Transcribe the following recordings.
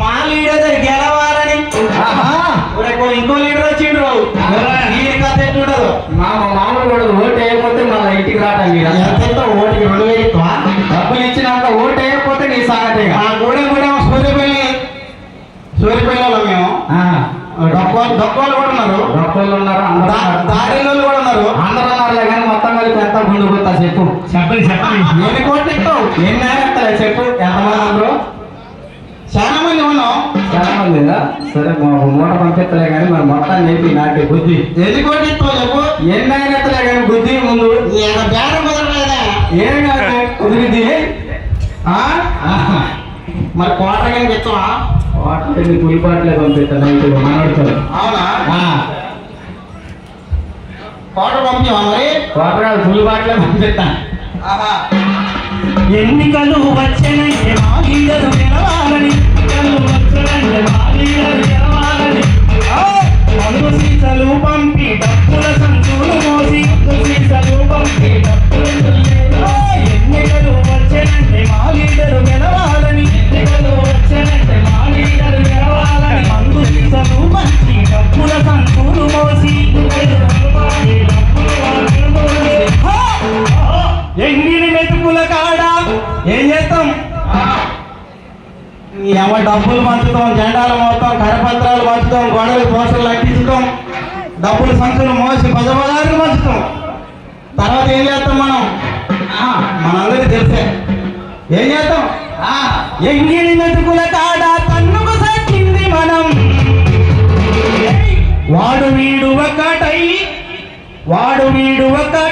మా లీడర్ గెలవాలని ఇంకో లీడర్ వచ్చిండ్రు. ఎట్లుండదు మా మామూలు కూడా ఓటు వేయకపోతే మళ్ళీ ఇంటికి మీరు ఎంతెంత ఓటుకి రెండు ఎక్కువ? డబ్బులు ఇచ్చినాక ఓటు వేయకపోతే నీ సంగతి ఇక. మా గూడెం కూడా సూర్యపల్లి సూర్యపల్లిలో మేము. ఆ, డొక్కోలు డొక్కోలు కూడా ఉన్నారు. ఉన్నారు. దారిలో కూడా ఉన్నారు. అందరూ కానీ మొత్తం కలిపి ఎంత గుండు పోతా చెప్పు. చెప్పండి చెప్పండి. ఎన్ని కోట్లు ఇస్తావు? ఎన్ని చెప్పు. ఎంతమంది అందరూ? చాలా చాలా మంది? సరే మా మూట పంపిస్తలే కానీ మరి మొత్తం నేపి నాకే బుద్ధి. ఎన్ని కోట్లు ఇస్తావు చెప్పు కానీ బుద్ధి ముందు. బేరం కుదరలేదా? ఏం కాదు కుదిరిద్ది ఆ? మరి కోట కానీ ఇస్తావా వాటిని పులిపాట్లే పంపిస్తాను నైట్ మనోడితో అవునా? ఆ, కోట పంపించావా మరి? కోటగాడు పులిపాట్లే పంపిస్తాను. ఎన్నికలు వచ్చనంటే మా లీడరు ఎంగిలి మెతుకుల కాడ ఏం చేస్తాం? ఏమో డబ్బులు పంచుతాం జెండాలు మోస్తాం కరపత్రాలు పంచుతాం గొడవలు పోస్టర్లు అంటించుతాం డబ్బులు సంచులు మోసి పదపదారులు పంచుతాం. తర్వాత ఏం చేస్తాం మనం? ఆ, మనందరికీ తెలిసే. ఏం చేస్తాం? ఆ, ఎంగిలి మెతుకుల కాడ వాడు వీడు ఒకటై వాడు వీడు ఒకటై.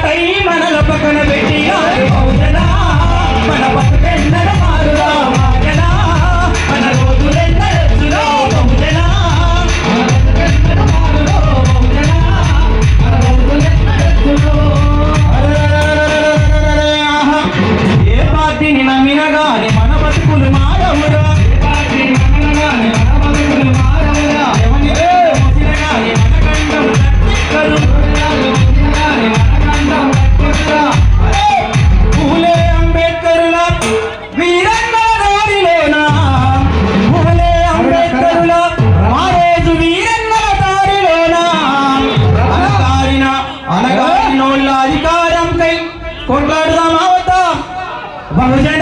পাওয়া যায়